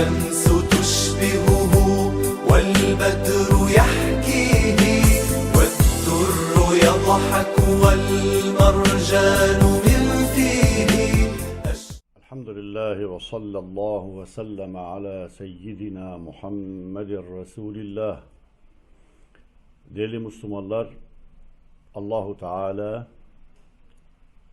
الشمس تشبهه والبدر يحكيه والدر يضحك والمرجان من فيه الحمد لله وصلى الله وسلم على seyyidina Muhammedin Resulillah. Değerli Müslümanlar, Allahu Teala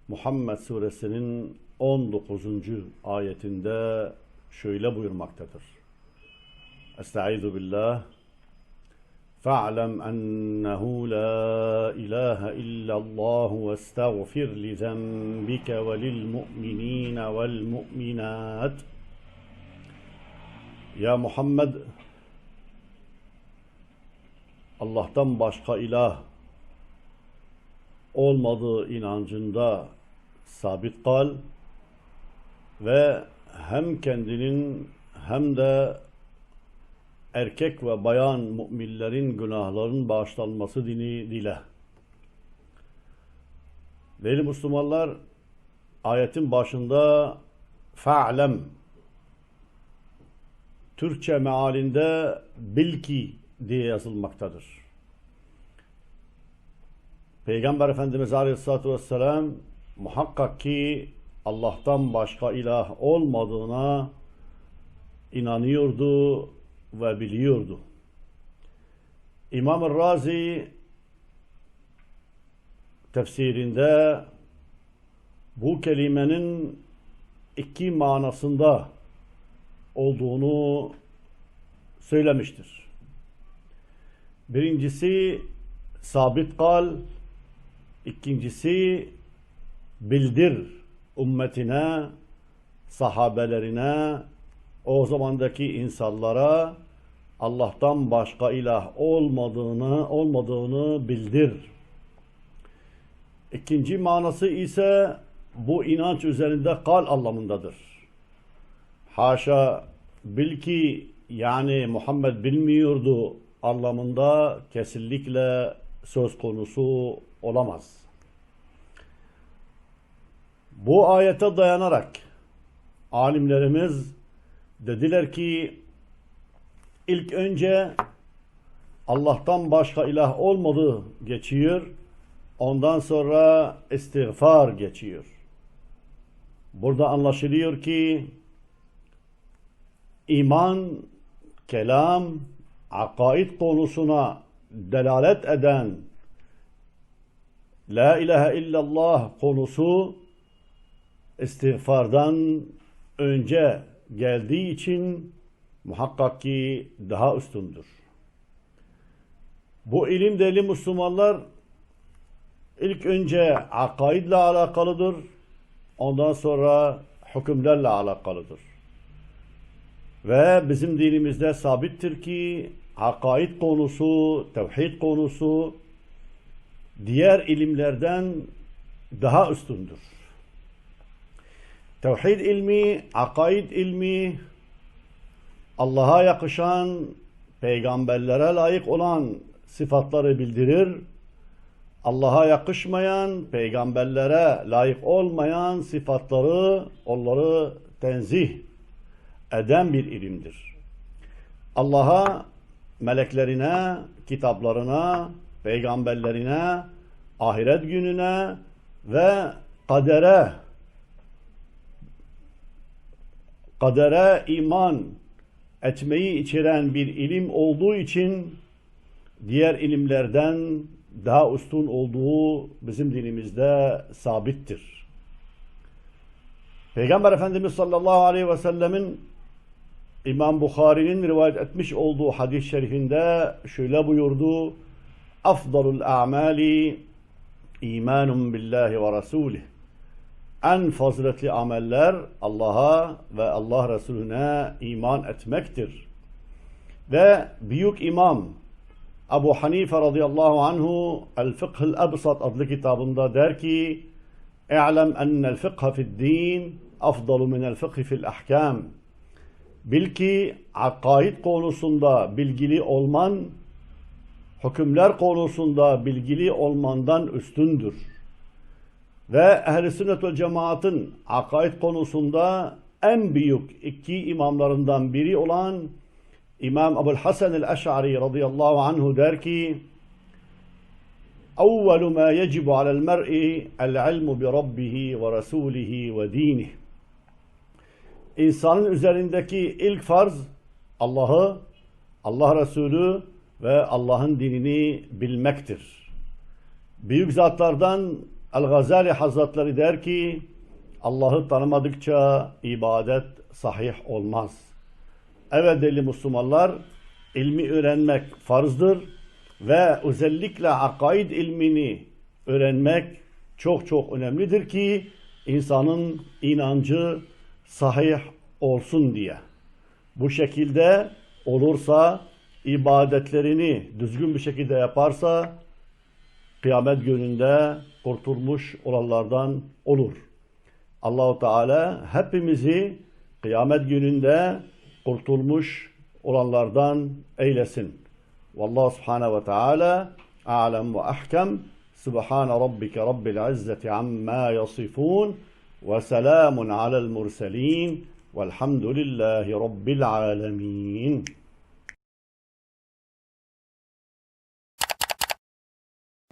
Muhammed suresinin 19. ayetinde şöyle buyurmaktadır. Estaizu billah. فاعلم أنه لا إله إلا الله واستغفر لذنبك وللمؤمنين والمؤمنات Ya Muhammed Allah'tan başka ilah olmadığı inancında sabit kal ve hem kendinin hem de erkek ve bayan müminlerin günahların bağışlanması dini dile. Değerli Müslümanlar ayetin başında fa'lem Türkçe mealinde bil ki diye yazılmaktadır. Peygamber Efendimiz Aleyhisselatü Vesselam muhakkak ki Allah'tan başka ilah olmadığına inanıyordu ve biliyordu. İmam Razi tefsirinde bu kelimenin iki manasında olduğunu söylemiştir. Birincisi sabit kal, ikincisi bildir ümmetine, sahabelerine, o zamandaki insanlara Allah'tan başka ilah olmadığını olmadığını bildir. İkinci manası ise bu inanç üzerinde kal anlamındadır. Haşa bil ki yani Muhammed bilmiyordu anlamında kesinlikle söz konusu olamaz. Bu ayete dayanarak alimlerimiz dediler ki ilk önce Allah'tan başka ilah olmadığı geçiyor. Ondan sonra istiğfar geçiyor. Burada anlaşılıyor ki iman, kelam, akaid konusuna delalet eden La ilahe illallah konusu istiğfardan önce geldiği için muhakkak ki daha üstündür. Bu ilim deli Müslümanlar ilk önce akaidle alakalıdır. Ondan sonra hükümlerle alakalıdır. Ve bizim dinimizde sabittir ki akaid konusu, tevhid konusu diğer ilimlerden daha üstündür. Tevhid ilmi, akaid ilmi Allah'a yakışan, peygamberlere layık olan sıfatları bildirir. Allah'a yakışmayan, peygamberlere layık olmayan sıfatları, onları tenzih eden bir ilimdir. Allah'a, meleklerine, kitaplarına, peygamberlerine, ahiret gününe ve kadere kadere iman etmeyi içeren bir ilim olduğu için diğer ilimlerden daha üstün olduğu bizim dinimizde sabittir. Peygamber Efendimiz sallallahu aleyhi ve sellemin İmam Bukhari'nin rivayet etmiş olduğu hadis-i şerifinde şöyle buyurdu. Afdalul a'mali imanun billahi ve rasulih En faziletli ameller Allah'a ve Allah Resulüne iman etmektir. Ve büyük imam Ebu Hanife radıyallahu anhu El Fıkhıl Ebsat adlı kitabında der ki اعلم أن الفقه في الدين أفضل من الفقه في الأحكام Bil ki akaid konusunda bilgili olman, hükümler konusunda bilgili olmandan üstündür. Ve ehl-i sünnet ve cemaatın akaid konusunda en büyük iki imamlarından biri olan İmam Ebu'l Hasan el-Eş'ari radıyallahu anhu der ki أول ما يجب على المرء العلم بربه ورسوله ودينه İnsanın üzerindeki ilk farz Allah'ı, Allah Resulü ve Allah'ın dinini bilmektir. Büyük zatlardan El-Gazali Hazretleri der ki Allah'ı tanımadıkça ibadet sahih olmaz. Evet değerli Müslümanlar, ilmi öğrenmek farzdır ve özellikle akaid ilmini öğrenmek çok çok önemlidir ki insanın inancı sahih olsun diye. Bu şekilde olursa ibadetlerini düzgün bir şekilde yaparsa kıyamet gününde kurtulmuş olanlardan olur. Allahu Teala hepimizi kıyamet gününde kurtulmuş olanlardan eylesin. Vallahu Subhanahu ve Teala a'lem ve ahkem. Subhane rabbike rabbil izzeti amma yasifun ve selamun alel murselin velhamdülillahi rabbil alemin.